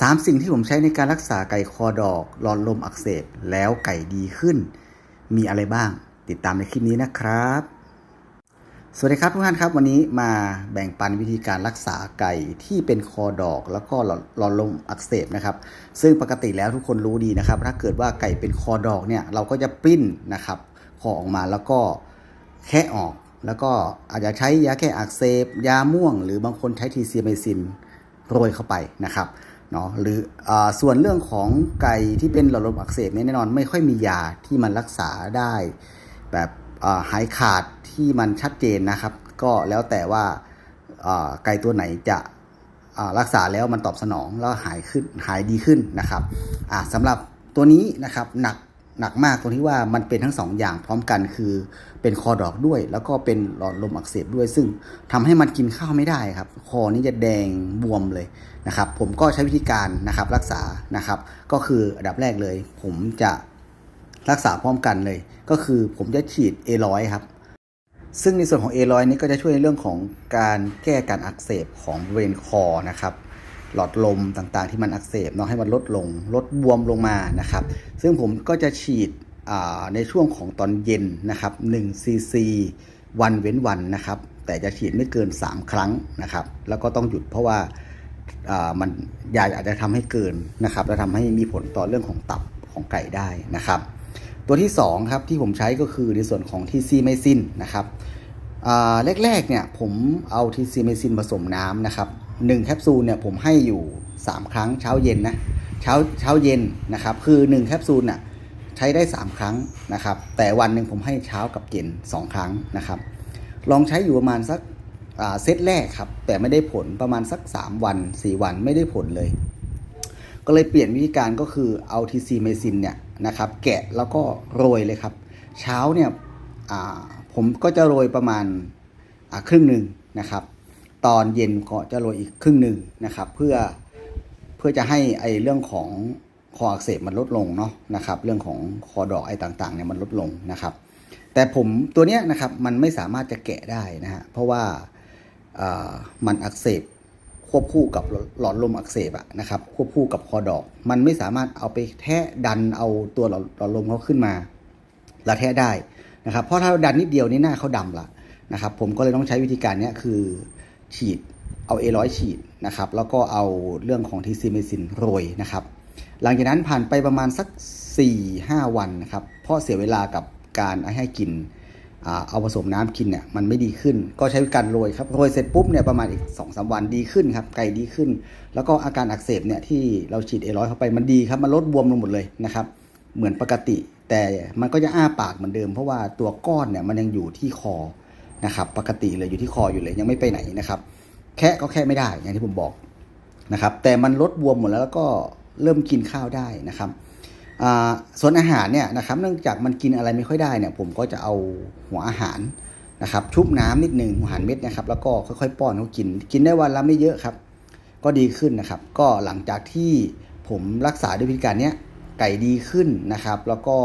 สามสิ่งที่ผมใช้ในการรักษาไก่คอดอกหลอดลมอักเสบแล้วไก่ดีขึ้น มีอะไรบ้าง ติดตามในคลิปนี้นะครับ สวัสดีครับทุกท่านครับ วันนี้มาแบ่งปันวิธีการรักษาไก่ที่เป็นคอดอก แล้วก็หลอดหลอดลมอักเสบนะครับ ซึ่งปกติแล้วทุกคนรู้ดีนะครับ ถ้าเกิดว่าไก่เป็นคอดอกเนี่ยเราก็จะปิ้นนะครับคอออกมาแล้วก็แค่ออก แล้วก็อาจจะใช้ยาแก้อักเสบยาม่วง หรือบางคนใช้ทีซีไมซินโรยเข้าไปนะครับ เนาะหรืออส่วนเรื่องของไก่ที่เป็นหลอดลมอักเสบเนี่ยแน่นอนไม่ค่อยมียาที่มันรักษาได้ แบบหายขาดที่มันชัดเจนนะครับ ก็แล้วแต่ว่าไก่ตัวไหนจะรักษาแล้วมันตอบสนองแล้วหายขึ้นหายดีขึ้นนะครับสำหรับตัวนี้นะครับหนัก หนักมากตรงที่ว่ามันเป็นทั้งสองอย่างพร้อมกันคือเป็นคอดอกด้วย แล้วก็เป็นหลอดลมอักเสบด้วย ซึ่งทำให้มันกินข้าวไม่ได้ครับ คอนี่จะแดงบวมเลยนะครับ ผมก็ใช้วิธีการนะครับรักษานะครับ ก็คืออันดับแรกเลย ผมจะรักษาพร้อมกันเลย ก็คือผมจะฉีดเอร้อยครับซึ่งในส่วนของเอร้อยนี้ก็จะช่วยในเรื่องของการแก้การอักเสบของบริเวณคอนะครับ หลอดลมต่างๆ ที่มันอักเสบเนาะให้มันลดลงลดบวมลงมานะครับ ซึ่งผมก็จะฉีดในช่วงของตอนเย็นนะครับ1ซีซีวันเว้นวันนะครับ แต่จะฉีดไม่เกิน 3 ครั้งนะครับ แล้วก็ต้องหยุดเพราะว่ามันยาอาจจะทำให้เกินนะครับและทำให้มีผลต่อเรื่องของตับของไก่ได้นะครับ ตัวที่2ครับที่ผมใช้ก็คือในส่วนของทีซีไมซินนะครับแรกๆเนี่ยผมเอาทีซีไมซินผสมน้ำนะครับ 1แคปซูลเนี่ยผมให้อยู่ 3 ครั้งเช้าเย็นนะเช้าเช้าเย็นนะครับคือ 1 แคปซูลน่ะใช้ได้ 3 ครั้งนะครับแต่วันหนึ่งผมให้เช้ากับเย็น 2 ครั้งนะครับลองใช้อยู่ประมาณสักเซตแรกครับแต่ไม่ได้ผลประมาณสัก 3 วัน 4 วันไม่ได้ผลเลย ก็เลยเปลี่ยนวิธีการก็คือเอาทีซีเมซินเนี่ยนะครับแกะแล้วก็โรยเลยครับ เช้าเนี่ยผมก็จะโรยประมาณครึ่งหนึ่งนะครับ ตอนเย็นก็จะโรยอีกครึ่งหนึ่งนะครับ เพื่อเพื่อจะให้ไอเรื่องของคออักเสบมันลดลงเนาะนะครับ เรื่องของคอดอกไอต่างๆเนี่ยมันลดลงนะครับ แต่ผมตัวเนี้ยนะครับมันไม่สามารถจะแกะได้นะฮะเพราะว่าอ่ามันอักเสบควบคู่กับหลอดลมอักเสบอะนะครับควบคู่กับคอดอก มันไม่สามารถเอาไปแทะดันเอาตัวหลอดหลอดลมเขาขึ้นมาล้วแทะได้นะครับเพราะถ้าดันนิดเดียวนี่หน้าเขาดำละนะครับผมก็เลยต้องใช้วิธีการเนี้ยคือ ฉีดเอาเอร้อยฉีดนะครับแล้วก็เอาเรื่องของทีซีเมซินโรยนะครับหลังจากนั้นผ่านไปประมาณสัก 4-5 วันนะครับเพราะเสียเวลากับการให้กินอเอาผสมน้ำกินเนี่ยมันไม่ดีขึ้น ก็ใช้การโรยครับโรยเสร็จปุ๊บเนี่ยประมาณอีก2อสวันดีขึ้นครับไก่ดีขึ้น แล้วก็อาการอักเสบเนี่ยที่เราฉีดเอร้อยเข้าไปมันดีครับมันลดบวมลงหมดเลยนะครับเหมือนปกติ แต่มันก็จะอ้าปากเหมือนเดิม เพราะว่าตัวก้อนเนี่ยมันยังอยู่ที่คอ นะครับ ปกติเลยอยู่ที่คออยู่เลยยังไม่ไปไหนนะครับ แค่ก็แค่ไม่ได้อย่างที่ผมบอกนะครับ แต่มันลดบวมหมดแล้วแล้วก็เริ่มกินข้าวได้นะครับส่วนอาหารเนี่ยนะครับเนื่องจากมันกินอะไรไม่ค่อยได้เนี่ย ผมก็จะเอาหัวอาหารนะครับ ชุบน้ำนิดหนึ่งหัวอาหารเม็ดนะครับ แล้วก็ค่อยๆป้อนเขากิน กินได้วันละไม่เยอะครับ ก็ดีขึ้นนะครับ ก็หลังจากที่ผมรักษาด้วยวิธีการเนี้ยไก่ดีขึ้นนะครับ แล้วก็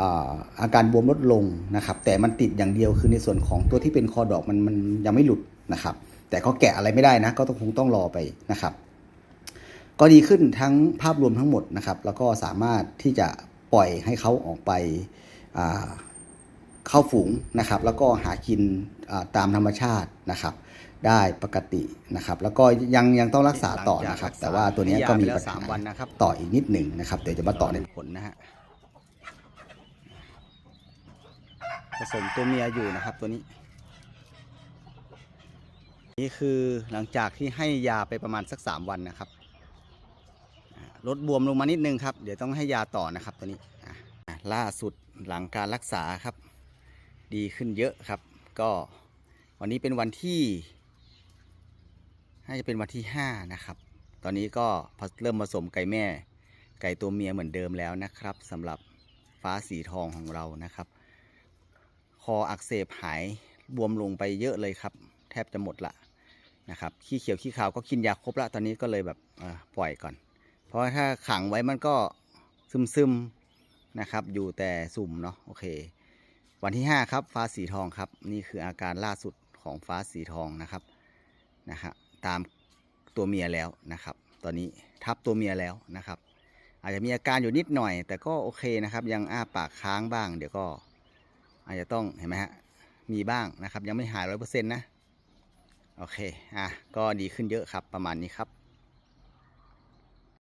อ่าอาการบวมลดลงนะครับ แต่มันติดอย่างเดียวคือในส่วนของตัวที่เป็นคอดอกมันมันยังไม่หลุดนะครับ แต่ก็แกะอะไรไม่ได้นะก็ต้องคงต้องรอไปนะครับ ก็ดีขึ้นทั้งภาพรวมทั้งหมดนะครับ แล้วก็สามารถที่จะปล่อยให้เขาออกไปอ่าเข้าฝูงนะครับ แล้วก็หากินอ่าตามธรรมชาตินะครับ ได้ปกตินะครับ แล้วก็ยังยังต้องรักษาต่อนะครับ แต่ว่าตัวเนี้ยก็มีปัญหาต่ออีกนิดหนึ่งนะครับเดี๋ยวจะมาต่อในผลนะฮะ ผสมตัวเมียอยู่นะครับตัวนี้ นี่คือหลังจากที่ให้ยาไปประมาณสักสามวันนะครับลดบวมลงมานิดนึงครับ เดี๋ยวต้องให้ยาต่อนะครับตัวนี้ล่าสุดหลังการรักษาครับ ดีขึ้นเยอะครับ ก็วันนี้เป็นวันที่น่าจะเป็นวันที่ห้านะครับ ตอนนี้ก็เริ่มผสมไก่แม่ ไก่ตัวเมียเหมือนเดิมแล้วนะครับสำหรับฟ้าสีทองของเรานะครับ ออักเสบหายบวมลงไปเยอะเลยครับ แทบจะหมดละนะครับขี้เขียวขี้ขาวก็กินยาครบละตอนนี้ก็เลยแบบปล่อยก่อน เพราะถ้าขังไว้มันก็ซึมซึมนะครับ อยู่แต่สุ่มเนาะโอเค วันที่ 5 ครับ ฟ้าสีทองครับ นี่คืออาการล่าสุดของฟ้าสีทองนะครับนะฮะตามตัวเมียแล้วนะครับ ตอนนี้ทับตัวเมียแล้วนะครับ อาจจะมีอาการอยู่นิดหน่อย แต่ก็โอเคนะครับ ยังอ้าปากค้างบ้าง เดี๋ยวก็ อาจจะต้องเห็นไหมฮะมีบ้างนะครับ ยังไม่หายร้อยเปอร์เซ็นต์นะ โอเค อะ ก็ดีขึ้นเยอะครับประมาณนี้ครับ